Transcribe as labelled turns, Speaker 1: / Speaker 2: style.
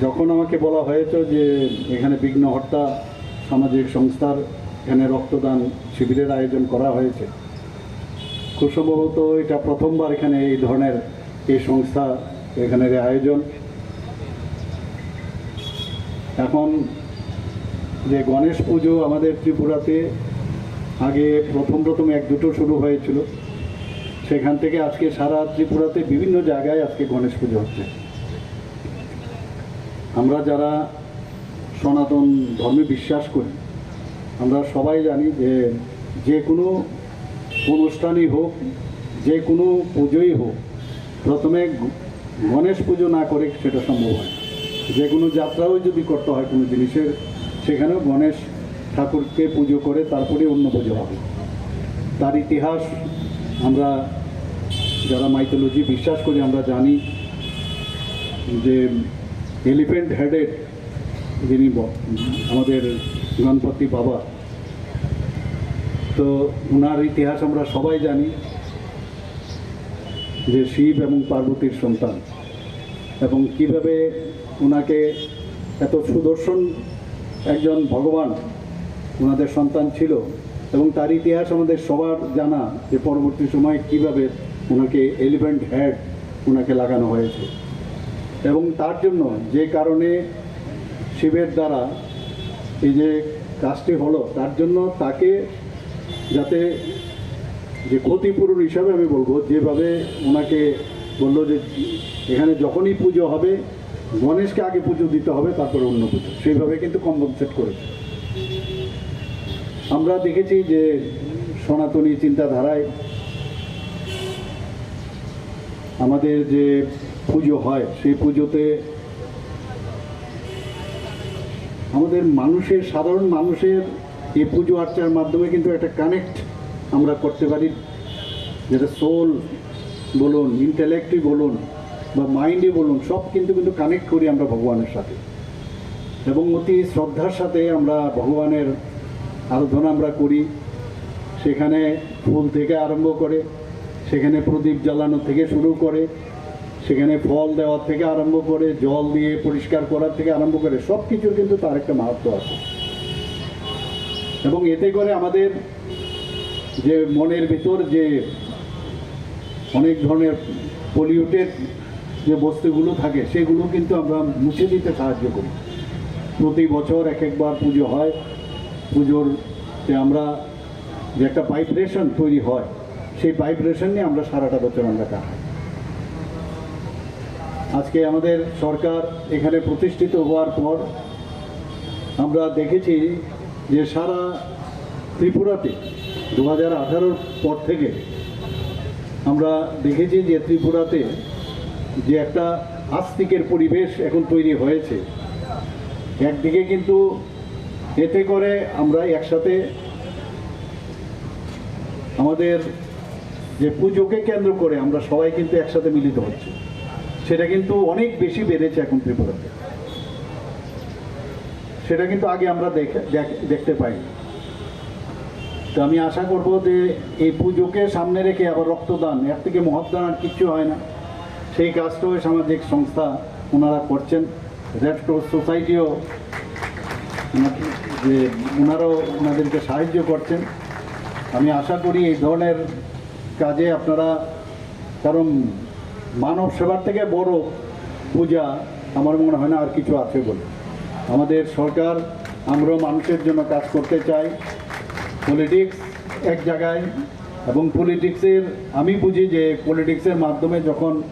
Speaker 1: যখন আমাকে বলা হয়েছে যে এখানে বিঘ্নহর্তা সামাজিক সংস্থার এখানে রক্তদান শিবিরের আয়োজন করা হয়েছে, খুব সম্ভবত এটা প্রথমবার এখানে এই ধরনের এই সংস্থা এখানের আয়োজন। এখন যে গণেশ পুজো আমাদের ত্রিপুরাতে আগে প্রথম প্রথম এক দুটো শুরু হয়েছিল। সেখান থেকে আজকে সারা ত্রিপুরাতে বিভিন্ন জায়গায় আজকে গণেশ পুজো হচ্ছে। আমরা যারা সনাতন ধর্মে বিশ্বাস করি, আমরা সবাই জানি যে যে কোনো অনুষ্ঠানই হোক, যে কোনো পুজোই হোক, প্রথমে গণেশ পুজো না করে সেটা সম্ভব হয় যে কোনো যাত্রাও যদি করতে হয় কোনো জিনিসের, সেখানেও গণেশ ঠাকুরকে পুজো করে তারপরে অন্য পুজো হবে। তার ইতিহাস আমরা যারা মাইথোলজি বিশ্বাস করি, আমরা জানি যে এলিফেন্ট হেডেড যিনি আমাদের গণপতি বাবা, তো ওনার ইতিহাস আমরা সবাই জানি যে শিব এবং পার্বতীর সন্তান। এবং কীভাবে ওনাকে এত সুদর্শন একজন ভগবান ওনাদের সন্তান ছিল এবং তার ইতিহাস আমাদের সবার জানা যে পরবর্তী সময়ে কীভাবে ওনাকে এলিফেন্ট হেড ওনাকে লাগানো হয়েছে। এবং তার জন্য যে কারণে শিবের দ্বারা এই যে কাজটি হলো, তার জন্য তাকে যাতে যে ক্ষতিপূরণ হিসাবে আমি বলব, যেভাবে ওনাকে বলল যে এখানে যখনই পুজো হবে, গণেশকে আগে পুজো দিতে হবে, তারপরে অন্য পুজো। সেইভাবে কিন্তু কম্পনসেট করেছে। আমরা দেখেছি যে সনাতনী চিন্তাধারায় আমাদের যে পুজো হয়, সেই পুজোতে আমাদের মানুষের, সাধারণ মানুষের এই পুজো আর্চার মাধ্যমে কিন্তু একটা কানেক্ট আমরা করতে পারি। যেটা সোল বলুন ইন্টেলেক্টই বলুন, বা মাইন্ডই বলুন, সব কিন্তু কিন্তু কানেক্ট করি আমরা ভগবানের সাথে। এবং অতি শ্রদ্ধার সাথে আমরা ভগবানের আরাধনা আমরা করি। সেখানে ফুল থেকে আরম্ভ করে, সেখানে প্রদীপ জ্বালানো থেকে শুরু করে সেখানে ফল দেওয়ার থেকে আরম্ভ করে, জল দিয়ে পরিষ্কার করার থেকে আরম্ভ করে সব কিছুর কিন্তু তার একটা মাহাত্ম আছে। এবং এতে করে আমাদের যে মনের ভিতর যে অনেক ধরনের পলিউটেড যে বস্তুগুলো থাকে, সেগুলো কিন্তু আমরা মুছে দিতে সাহায্য করি। প্রতি বছর এক একবার পুজো হয়। পুজোর যে আমরা যে একটা ভাইব্রেশন তৈরি হয়, সেই ভাইব্রেশন নিয়ে আমরা সারাটা বছর আমরা কাটাই। আজকে আমাদের সরকার এখানে প্রতিষ্ঠিত হওয়ার পর আমরা দেখেছি যে সারা ত্রিপুরাতে দু হাজার পর থেকে আমরা দেখেছি যে ত্রিপুরাতে যে একটা আস্তিকের পরিবেশ এখন তৈরি হয়েছে, একদিকে কিন্তু এতে করে আমরা একসাথে আমাদের যে পুজোকে কেন্দ্র করে আমরা সবাই কিন্তু একসাথে মিলিত হচ্ছি। সেটা কিন্তু অনেক বেশি বেড়েছে এখন ত্রিপুরাতে। সেটা কিন্তু আগে আমরা দেখে, দেখ- দেখতে পাই তো আমি আশা করব যে এই পুজোকে সামনে রেখে আবার রক্তদান, এর থেকে মহৎদান আর কিচ্ছু হয় না। সেই কাজটাও সামাজিক সংস্থা ওনারা করছেন। রেড ক্রস সোসাইটিও যে ওনারাও ওনাদেরকে সাহায্য করছেন। আমি আশা করি এই ধরনের কাজে আপনারা কারণ মানব সেবার থেকে বড় পূজা আমার মনে হয় না আর কিছু আছে বলে। আমাদের সরকার, আমরাও মানুষের জন্য কাজ করতে চাই। পলিটিক্স এক জায়গায় এবং পলিটিক্সের আমি বুঝি যে পলিটিক্সের মাধ্যমে যখন